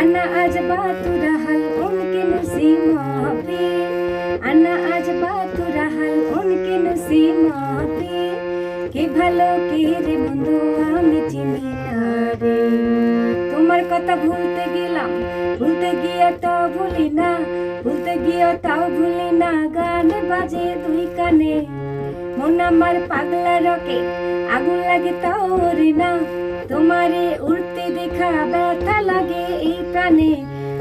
أنا أجبت رح الأمكن سيما بي أنا أجبت رح الأمكن سيما بي কি ভালো, কি রে বন্ধু, আমি চিনি না রে। তোমার কথা ভুলতে গেলাম, ভুলতে গিয়ে তো ভুলি না। ভুলতে গিয়ে তাও ভুলি না, গান বাজে দুই কানে। মন আমার পাগলা রকে, আগুন লাগে তাও না। তোমারে উড়তে দেখা ব্যথা লাগে এই প্রাণে।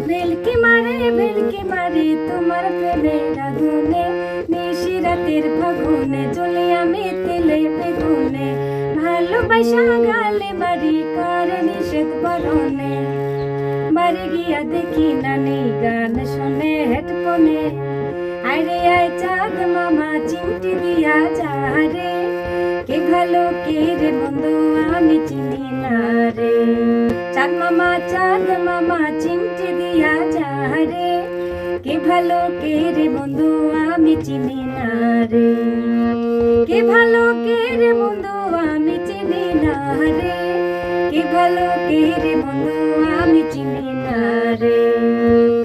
বেলকি মারে বেলকি মারে তোমার প্রেমের আগুনে। নিশি রাতের ফাগুনে জ্বলে আমি তেলে বেগুনে। ভালোবাসা গালে মারি করে নিষেধ বরণে। বাড়ি গিয়া দেখি নানি গান শুনে হেডফোনে। আরে আয় চাঁদ মামা, চিমটি দিয়া যা রে কে ভালো, কে রে বন্ধু আমি চিনি না রে। চাঁদ মামা চাঁদ মামা, চিমটি দিয়া যা রে কে ভালো, কে রে বন্ধু আমি চিনি না রে। কে ভালো, কে রে বন্ধু আমি চিনি না রে। কে ভালো, কে রে বন্ধু আমি চিনি না রে।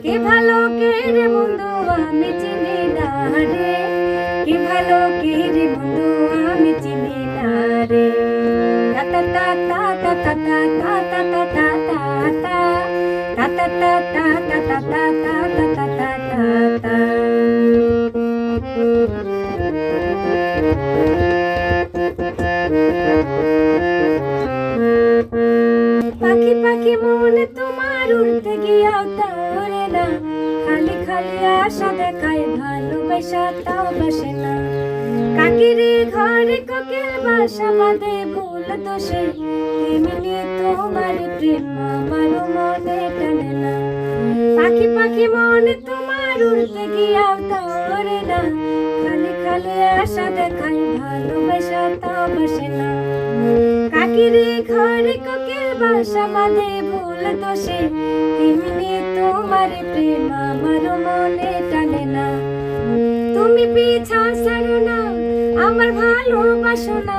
কে ভালো, কে রে বন্ধু আমি চিনি না রে। কে ভালো, কে রে বন্ধু পাখি পাখি মনে তোমার উড়তে গিয়াও তাওরে না। খালি খালি আশা দেখায়, ভালোবাসা তাও বাসে না। কাকিরে ঘরে কোকিল বাসা বাঁধে ভুল দোষে। তেমনি তোমার প্রেম আমার মনে টানে না। পাখি পাখি মনে তোমার উড়তে গিয়াও তাওরে না। খালি খালি আশা দেখায় ভালোবাসা তাও বাসে না। কাকিরে ঘরে কোকিল বাসা বাঁধে ভুল দোষে। তেমনি তোমার প্রেম আমার মনে তুমি পিছা আমার ভালোবাসো না।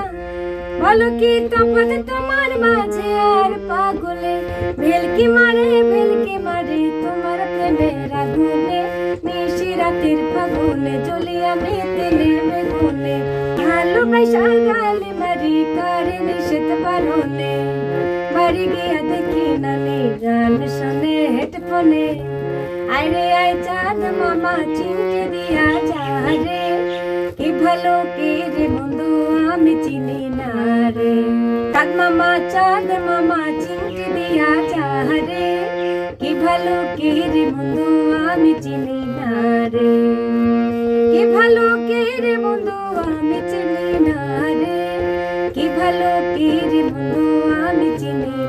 বলো কি তফাৎ তোমার মাঝে আর পাগলে? ভেলকি মারে ভেলকি মারে, তোমার প্রেমের আগুনে। নিশি রাতের ফাগুনে জ্বলি আমি তেলে বেগুনে ভালোবাসা গালে মারি, করে নিষেধ পারনে বাড়ি গিয়া দেখি নানি গান শুনে হেডফোনে। আরে আয় চাঁদ মামা চিমকে দিয়া যা রে কি ভালো, কে রে বন্ধু আমি চিনি না রে। চাঁদ মামা চাঁদ মামা চিমকে দিয়া যা রে। কি ভালো, কে রে বন্ধু আমি চিনি না রে। কি ভালো, কে রে বন্ধু আমি চিনি না রে। কি ভালো, কে রে বন্ধু আমি চিনি